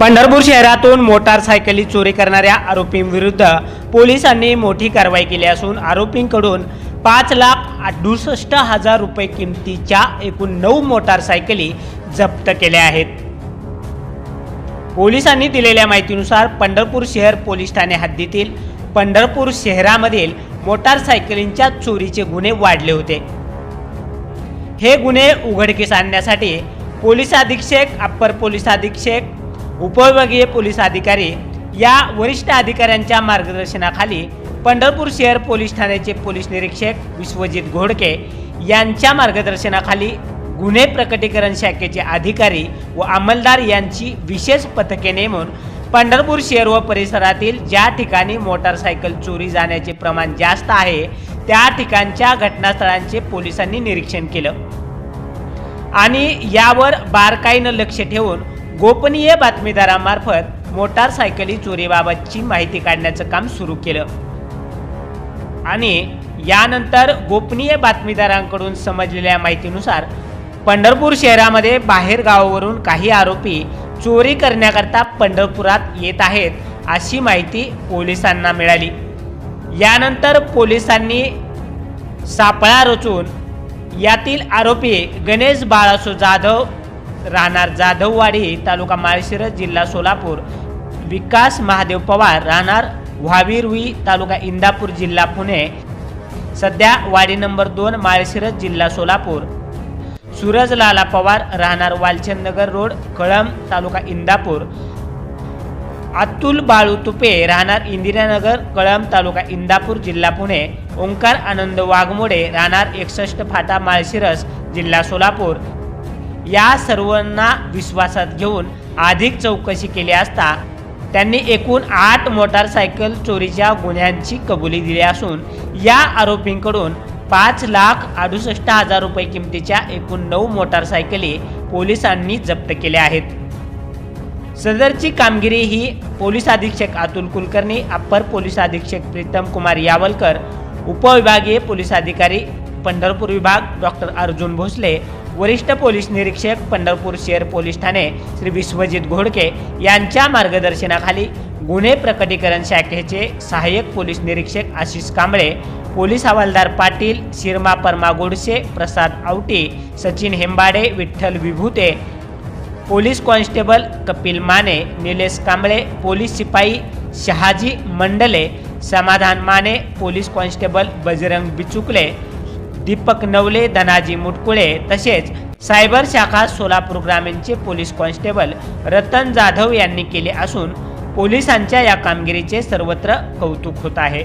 पंढरपूर शहरातून मोटारसायकली चोरी करणाऱ्या आरोपींविरुद्ध पोलिसांनी मोठी कारवाई केली असून आरोपींकडून पाच लाख अडुसष्ट हजार रुपये किमतीच्या एकूण नऊ मोटारसायकली जप्त केल्या आहेत. पोलिसांनी दिलेल्या माहितीनुसार पंढरपूर शहर पोलीस ठाणे हद्दीतील पंढरपूर शहरामधील मोटारसायकलींच्या चोरीचे गुन्हे वाढले होते. हे गुन्हे उघडकीस आणण्यासाठी पोलीस अधीक्षक अप्पर पोलीस अधीक्षक उपविभागीय पोलीस अधिकारी या वरिष्ठ अधिकाऱ्यांच्या मार्गदर्शनाखाली पंढरपूर शहर पोलीस ठाण्याचे पोलीस निरीक्षक विश्वजित घोडके यांच्या मार्गदर्शनाखाली गुन्हे प्रकटीकरण शाखेचे अधिकारी व अंमलदार यांची विशेष पथके नेमून पंढरपूर शहर व परिसरातील ज्या ठिकाणी मोटारसायकल चोरी जाण्याचे प्रमाण जास्त आहे त्या ठिकाणच्या घटनास्थळांचे पोलिसांनी निरीक्षण केलं. आणि यावर बारकाईनं लक्ष ठेवून गोपनीय बातमीदारामार्फत मोटारसायकली चोरीबाबतची माहिती काढण्याचं काम सुरू केलं. आणि यानंतर गोपनीय बातमीदारांकडून समजलेल्या माहितीनुसार पंढरपूर शहरामध्ये बाहेर गावावरून काही आरोपी चोरी करण्याकरता पंढरपुरात येत आहेत अशी माहिती पोलिसांना मिळाली. यानंतर पोलिसांनी सापळा रचून यातील आरोपी गणेश बाळासो जाधव राहणार जाधववाडी तालुका माळशिरस जिल्हा सोलापूर. विकास महादेव पवार राहणार व्हावीरवी तालुका इंदापूर जिल्हा पुणे. सध्या वाडी नंबर दोन माळशिरस जिल्हा सोलापूर. सूरज लाला पवार राहणार वालचंदनगर रोड कळंब तालुका इंदापूर. अतुल बाळू तुपे राहणार इंदिरानगर कळंब तालुका इंदापूर जिल्हा पुणे. ओंकार आनंद वाघमोडे राहणार एकसष्ट फाटा माळशिरस जिल्हा सोलापूर. या सर्वांना विश्वासात घेऊन अधिक चौकशी केली असता त्यांनी एकूण आठ मोटारसायकल चोरीच्या गुन्ह्यांची कबुली दिली असून या आरोपींकडून पाच लाख अडुसष्ट हजार रुपये किमतीच्या एकूण नऊ मोटारसायकली पोलिसांनी जप्त केल्या आहेत. सदरची कामगिरी ही पोलीस अधीक्षक अतुल कुलकर्णी अप्पर पोलीस अधीक्षक प्रीतम कुमार यावलकर उपविभागीय पोलीस अधिकारी पंढरपूर विभाग डॉक्टर अर्जुन भोसले वरिष्ठ पोलीस निरीक्षक पंढरपूर शहर पोलीस ठाणे श्री विश्वजित घोडके यांच्या मार्गदर्शनाखाली गुन्हे प्रकटीकरण शाखेचे सहाय्यक पोलीस निरीक्षक आशिष कांबळे पोलीस हवालदार Patil Shirma Parma Godse Prasad Awati Sachin Hembade Vitthal Vibhute police constable Kapil Mane Nilesh Kamble police शिपाई शहाजी मंडले समाधान माने पोलीस कॉन्स्टेबल बजरंग बिचुकले दीपक नवले धनाजी मुटकुळे तसेच सायबर शाखा सोलापूर ग्रामीणचे पोलीस कॉन्स्टेबल रतन जाधव यांनी केले असून पोलिसांच्या या कामगिरीचे सर्वत्र कौतुक होत आहे.